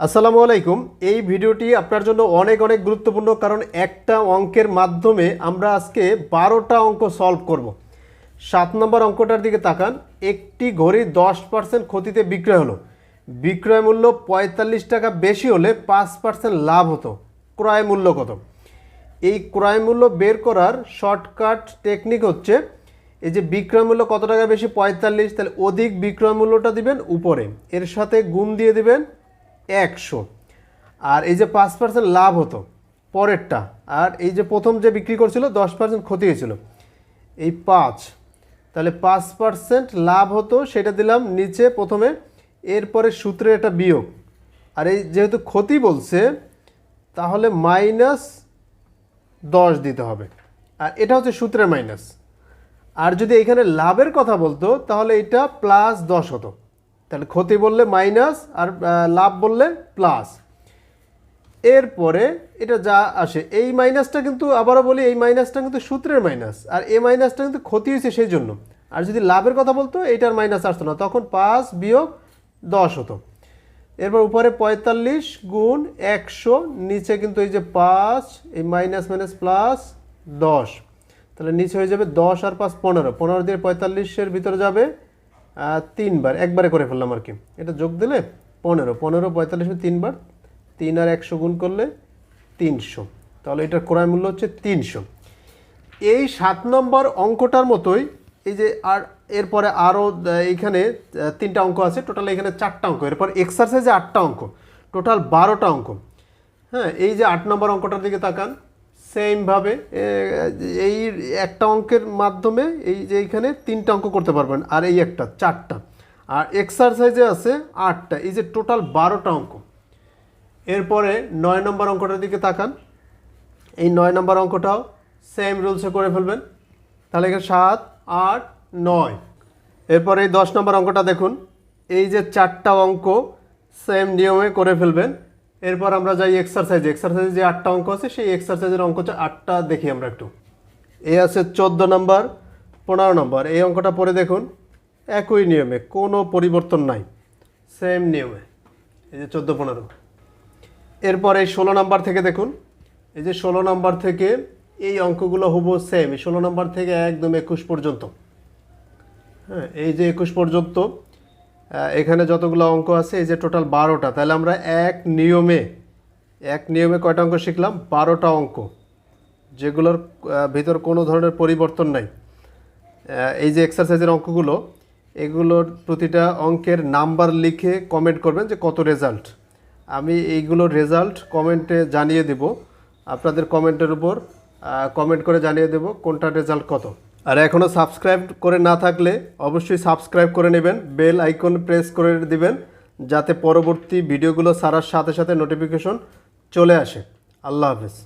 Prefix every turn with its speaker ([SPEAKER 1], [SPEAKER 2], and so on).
[SPEAKER 1] আসসালামু আলাইকুম। এই ভিডিওটি আপনার জন্য অনেক অনেক গুরুত্বপূর্ণ কারণ একটা অঙ্কের মাধ্যমে আমরা আজকে বারোটা অঙ্ক সলভ করব। সাত নম্বর অঙ্কটার দিকে তাকান। একটি ঘড়ি দশ পার্সেন্ট ক্ষতিতে বিক্রয় হলো। বিক্রয় মূল্য পঁয়তাল্লিশ টাকা বেশি হলে পাঁচ পার্সেন্ট লাভ হতো। ক্রয় মূল্য কত? এই ক্রয় মূল্য বের করার শর্টকাট টেকনিক হচ্ছে, এই যে বিক্রয় মূল্য কত টাকা বেশি? পঁয়তাল্লিশ, তাহলে অধিক বিক্রয় মূল্যটা দিবেন উপরে। এর সাথে গুণ দিয়ে দিবেন একশো। আর এই যে পাঁচ পার্সেন্ট লাভ হতো পরেরটা, আর এই যে প্রথম যে বিক্রি করছিল, দশ পার্সেন্ট ক্ষতি হয়েছিল। এই পাঁচ, তাহলে পাঁচ পার্সেন্ট লাভ হতো, সেটা দিলাম নিচে প্রথমে, এরপরে সূত্রে একটা বিয়োগ। আর এই যেহেতু ক্ষতি বলছে, তাহলে মাইনাস দশ দিতে হবে। আর এটা হচ্ছে সূত্রের মাইনাস। আর যদি এখানে লাভের কথা বলতো, তাহলে এটা প্লাস দশ হতো। তাহলে ক্ষতি বললে মাইনাস আর লাভ বললে প্লাস। এরপরে এটা যা আসে, এই মাইনাসটা কিন্তু আবারও বলি, এই মাইনাসটা কিন্তু সূত্রের মাইনাস, আর এ মাইনাসটা কিন্তু ক্ষতি হয়েছে সেই জন্য আর যদি লাভের কথা বলতো, এইটার মাইনাস আসতো না, তখন পাঁচ বিয়োগ দশ হতো। এরপর উপরে পঁয়তাল্লিশ গুণ একশো, নিচে কিন্তু এই যে পাঁচ, এই মাইনাস মাইনাস প্লাস দশ। তাহলে নিচে হয়ে যাবে দশ আর পাঁচ পনেরো পনেরো দিয়ে পঁয়তাল্লিশের ভিতরে যাবে তিনবার, একবারে করে ফেললাম আর কি। এটা যোগ দিলে পনেরো পনেরো, পঁয়তাল্লিশ তিনবার, তিন আর একশো গুণ করলে তিনশো। তাহলে এটার ক্রয় মূল্য হচ্ছে তিনশো। এই সাত নম্বর অঙ্কটার মতোই, এই যে আর এরপরে আরও এইখানে তিনটা অঙ্ক আছে, টোটাল এখানে চারটা অঙ্ক। এরপর এক্সারসাইজে আটটা অঙ্ক, টোটাল বারোটা অঙ্ক। হ্যাঁ এই যে আট নম্বর অঙ্কটার দিকে তাকান সেমভাবে এই একটা অঙ্কের মাধ্যমে এই যে এইখানে তিনটা অঙ্ক করতে পারবেন, আর এই একটা, চারটা। আর এক্সারসাইজে আছে আটটা, এই যে টোটাল বারোটা অঙ্ক। এরপরে নয় নম্বর অঙ্কটার দিকে তাকান। এই নয় নম্বর অঙ্কটাও সেম রুলসে করে ফেলবেন। তাহলে এখানে সাত, আট, নয়। এরপরে এই দশ নম্বর অঙ্কটা দেখুন। এই যে চারটা অঙ্ক সেম নিয়মে করে ফেলবেন। এরপর আমরা যাই এক্সারসাইজ এক্সারসাইজে যে আটটা অঙ্ক আছে, সেই এক্সারসাইজের অঙ্ক হচ্ছে আটটা দেখি আমরা একটু। এ আছে চোদ্দ নম্বর, পনেরো নম্বর। এই অঙ্কটা পরে দেখুন, একই নিয়মে, কোনো পরিবর্তন নাই সেম নিয়মে। এই যে চোদ্দ, পনেরো। এরপর এই ষোলো নম্বর থেকে দেখুন, এই যে ষোলো নম্বর থেকে এই অঙ্কগুলো হব সেম ষোলো নম্বর থেকে একদম একুশ পর্যন্ত। হ্যাঁ এই যে একুশ পর্যন্ত এখানে যতগুলো অঙ্ক আছে, এই যে টোটাল বারোটা, তাহলে আমরা এক নিয়মে এক নিয়মে কয়টা অঙ্ক শিখলাম? বারোটা অঙ্ক, যেগুলোর ভিতর কোনো ধরনের পরিবর্তন নাই। এই যে এক্সারসাইজের অঙ্কগুলো, এগুলোর প্রতিটা অঙ্কের নাম্বার লিখে কমেন্ট করবেন যে কত রেজাল্ট আমি এইগুলোর রেজাল্ট কমেন্টে জানিয়ে দেব। আপনাদের কমেন্টের উপর কমেন্ট করে জানিয়ে দেব কোনটা রেজাল্ট কত। আর এখনও সাবস্ক্রাইব করে না থাকলে অবশ্যই সাবস্ক্রাইব করে নেবেন বেল আইকন প্রেস করে দিবেন, যাতে পরবর্তী ভিডিওগুলো সারার সাথে সাথে নোটিফিকেশন চলে আসে। আল্লাহ হাফেজ।